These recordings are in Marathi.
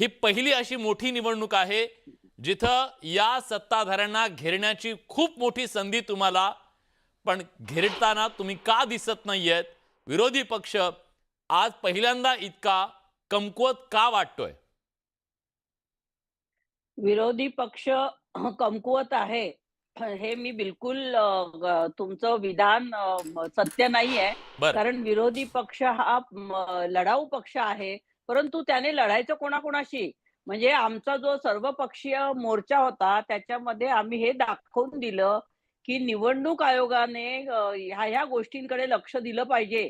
ही पहिली अशी मोठी निवडणूक आहे जिथं या सत्ताधाऱ्यांना घेरण्याची खूप मोठी संधी तुम्हाला पण घेरताना तुम्ही का दिसत नाहीयेत? विरोधी पक्ष आज पहिल्यांदा इतका कमकुवत का वाटतोय? विरोधी पक्ष कमकुवत आहे हे मी बिलकुल तुमचं विधान सत्य नाहीये. बर. कारण विरोधी पक्ष हा लढाऊ पक्ष आहे. परंतु त्याने लढायचं कोणाकोणाशी? म्हणजे आमचा जो सर्वपक्षीय मोर्चा होता त्याच्यामध्ये आम्ही हे दाखवून दिलं की निवडणूक आयोगाने ह्या ह्या गोष्टींकडे लक्ष दिलं पाहिजे.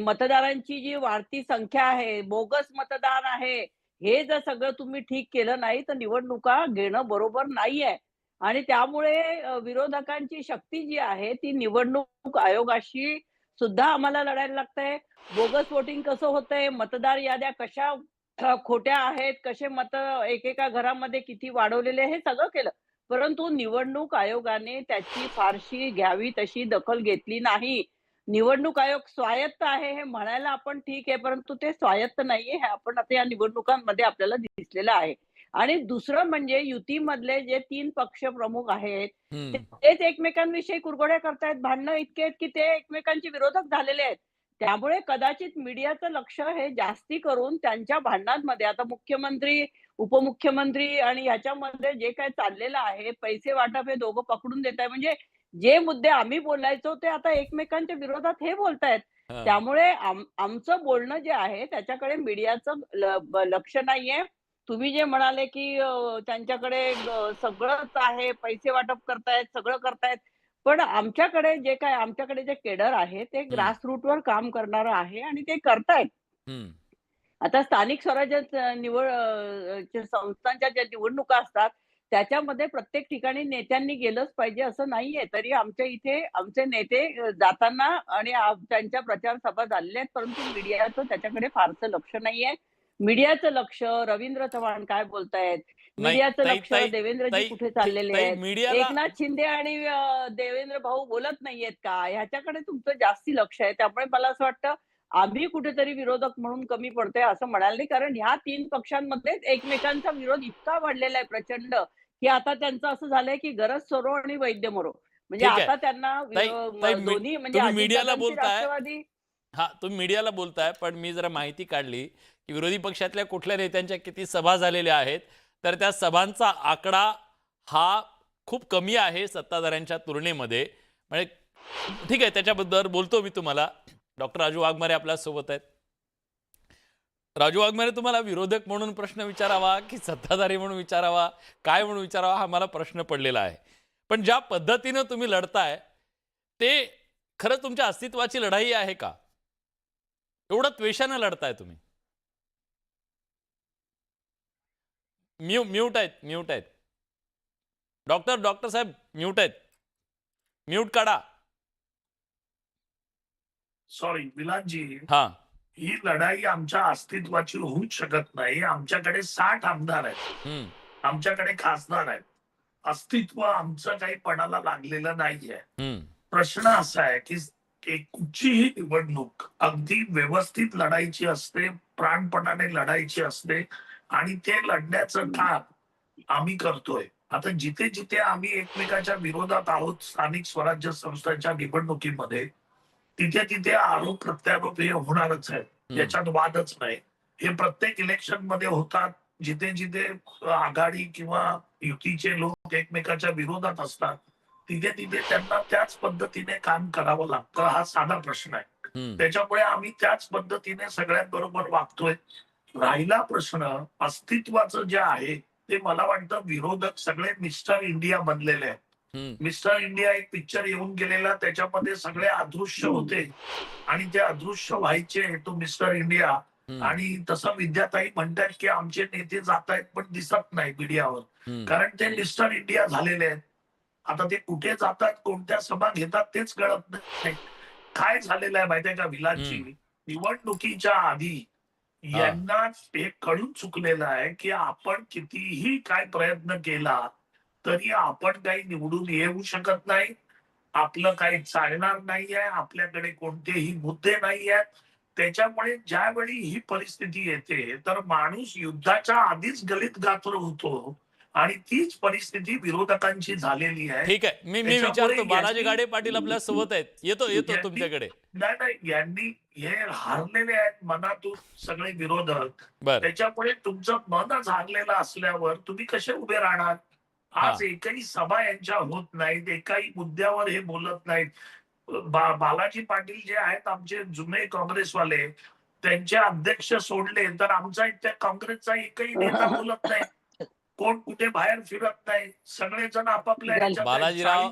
मतदारांची जी वाढती संख्या आहे बोगस मतदान आहे हे जर सगळं तुम्ही ठीक केलं नाही तर निवडणुका घेणं बरोबर नाहीये. आणि त्यामुळे विरोधकांची शक्ती जी आहे ती निवडणूक आयोगाशी सुद्धा आम्हाला लढायला लागतंय. बोगस वोटिंग कसं होतंय? मतदार याद्या कशा खोट्या आहेत? कसे मत एकेका घरामध्ये किती वाढवलेले हे सगळं केलं. परंतु निवडणूक आयोगाने त्याची फारशी घ्यावी तशी दखल घेतली नाही. निवडणूक आयोग स्वायत्त आहे हे म्हणायला आपण ठीक आहे परंतु ते स्वायत्त नाहीये हे आपण आता या निवडणुकांमध्ये आपल्याला दिसलेलं आहे. आणि दुसरं म्हणजे युतीमधले जे तीन पक्ष प्रमुख आहेत तेच एकमेकांविषयी कुरघोड्या करतायत भांडणं इतके आहेत की ते एकमेकांचे विरोधक झालेले आहेत. त्यामुळे कदाचित मीडियाचं लक्ष हे जास्ती करून त्यांच्या भांडणांमध्ये आता मुख्यमंत्री उपमुख्यमंत्री आणि ह्याच्यामध्ये जे काय चाललेलं आहे पैसे वाटप हे दोघं पकडून देत आहे म्हणजे जे मुद्दे आम्ही बोलायचो ते आता एकमेकांच्या विरोधात हे बोलतायत. त्यामुळे आम- आमचं बोलणं जे आहे त्याच्याकडे मीडियाचं लक्ष नाहीये. तुम्ही जे म्हणाले की त्यांच्याकडे सगळंच आहे पैसे वाटप करतायत सगळं करतायत पण आमच्याकडे जे काय आमच्याकडे जे केडर आहे ते ग्रासरूट वर काम करणारं आहे आणि ते करतायत. आता स्थानिक स्वराज्य निवड संस्थांच्या ज्या निवडणुका असतात त्याच्यामध्ये प्रत्येक ठिकाणी नेत्यांनी गेलंच पाहिजे असं नाहीये. तरी आमच्या इथे आमचे नेते जाताना आणि त्यांच्या प्रचार सभा झालेल्या आहेत परंतु मीडियाचं त्याच्याकडे फारसं लक्ष नाहीये. मीडियाचं लक्ष रवींद्र चव्हाण काय बोलतायत? मीडियाचं लक्ष देवेंद्रजी कुठे चाललेले आहेत? एकनाथ शिंदे आणि देवेंद्र भाऊ बोलत नाहीयेत का? ह्याच्याकडे तुमचं जास्ती लक्ष आहे. त्यामुळे मला असं वाटतं आम्ही कुठेतरी विरोधक म्हणून कमी पडतोय असं म्हणाल नाही. कारण ह्या तीन पक्षांमध्ये एकमेकांचा विरोध इतका वाढलेला आहे प्रचंड की आता त्यांचं असं झालंय की गरज सोरो आणि वैद्य मरो. म्हणजे. आता त्यांना दोन्ही म्हणजे मीडियाला बोलताय. हा तुम्ही मीडियाला बोलताय पण मी जरा माहिती काढली की विरोधी पक्षातल्या कुठल्या नेत्यांच्या किती सभा झालेल्या आहेत. तर त्या सभांचा आकडा हा खूप कमी आहे सत्ताधाऱ्यांच्या तुलनेमध्ये. म्हणजे ठीक आहे त्याच्याबद्दल बोलतो मी तुम्हाला. डॉक्टर राजू वाघमारे आपल्यासोबत आहेत. राजू वाघमारे तुम्हाला विरोधक म्हणून प्रश्न विचारावा की सत्ताधारी म्हणून विचारावा? काय म्हणून विचारावा? हा मला प्रश्न पडलेला आहे. पण ज्या पद्धतीनं तुम्ही लढताय ते खरं तुमच्या अस्तित्वाची लढाई आहे का? एवढं त्वेषानं लढताय तुम्ही. म्यू म्यूट आहेत म्यूट आहेत. डॉक्टर डॉक्टर साहेब म्यूट आहेत. म्यूट काढा. सॉरी विलासजी हा. ही लढाई आमच्या अस्तित्वाची होऊच शकत नाही. आमच्याकडे साठ आमदार आहेत. हम्म, आमच्याकडे खासदार आहेत. अस्तित्व आमचं काही पणाला लागलेलं नाहीये. हम्म, प्रश्न असा आहे की कुठचीही निवडणूक अगदी व्यवस्थित लढायची असते प्राणपणाने लढायची असते आणि ते लढण्याचं काम आम्ही करतोय. आता जिथे जिथे आम्ही एकमेकाच्या विरोधात आहोत स्थानिक स्वराज्य संस्थांच्या निवडणुकीमध्ये तिथे तिथे आरोप प्रत्यारोप हे होणारच आहेत. याच्यात वादच नाही. हे प्रत्येक इलेक्शनमध्ये होतात. जिथे जिथे आघाडी किंवा युतीचे लोक एकमेकाच्या विरोधात असतात तिथे तिथे त्यांना त्याच पद्धतीने काम करावं लागतं हा साधा प्रश्न आहे. त्याच्यामुळे आम्ही त्याच पद्धतीने सगळ्यांबरोबर वागतोय. राहिला प्रश्न अस्तित्वाचं जे आहे ते मला वाटतं विरोधक सगळे मिस्टर इंडिया बनलेले आहेत. मिस्टर इंडिया एक पिक्चर येऊन गेलेला त्याच्यामध्ये सगळे अदृश्य होते. आणि ते अदृश्य व्हायचे तो मिस्टर इंडिया. आणि तसं विद्याताई म्हणतात की आमचे नेते जात आहेत पण दिसत नाही मीडियावर. कारण ते मिस्टर इंडिया झालेले आहेत. आता ते कुठे जातात कोणत्या सभा घेतात तेच कळत नाही. काय झालेलं आहे माहितीये का विलासची निवडणुकीच्या आधी यांना हे कळून चुकलेलं आहे की आपण कितीही काय प्रयत्न केला तरी आपण काही निवडून येऊ शकत नाही. आपलं काही चालणार नाही आहे आपल्याकडे कोणतेही मुद्दे नाही आहेत. त्याच्यामुळे ज्यावेळी ही परिस्थिती येते तर माणूस युद्धाच्या आधीच गलित गात्र होतो. आणि तीच परिस्थिती विरोधकांची झालेली आहे. ठीक आहे. मी मी विचारतो बालाजी गाडे पाटील आपल्यासोबत आहेत. येतो येतो तुमच्याकडे. नाही नाही यांनी हे हारलेले आहेत मनातून सगळे विरोधक. त्याच्यामुळे तुमचं मनच हारलेलं असल्यावर तुम्ही कसे उभे राहणार? आज एकही सभा यांच्या होत नाहीत एकाही मुद्द्यावर हे बोलत नाहीत. बा, बालाजी पाटील जे आहेत आमचे जुने काँग्रेसवाले त्यांचे अध्यक्ष सोडले तर आमचा त्या काँग्रेसचा एकही नेता बोलत नाही. कोण कुठे बाहेर फिरत नाही सगळेजण आपापल्या बालाजीराव.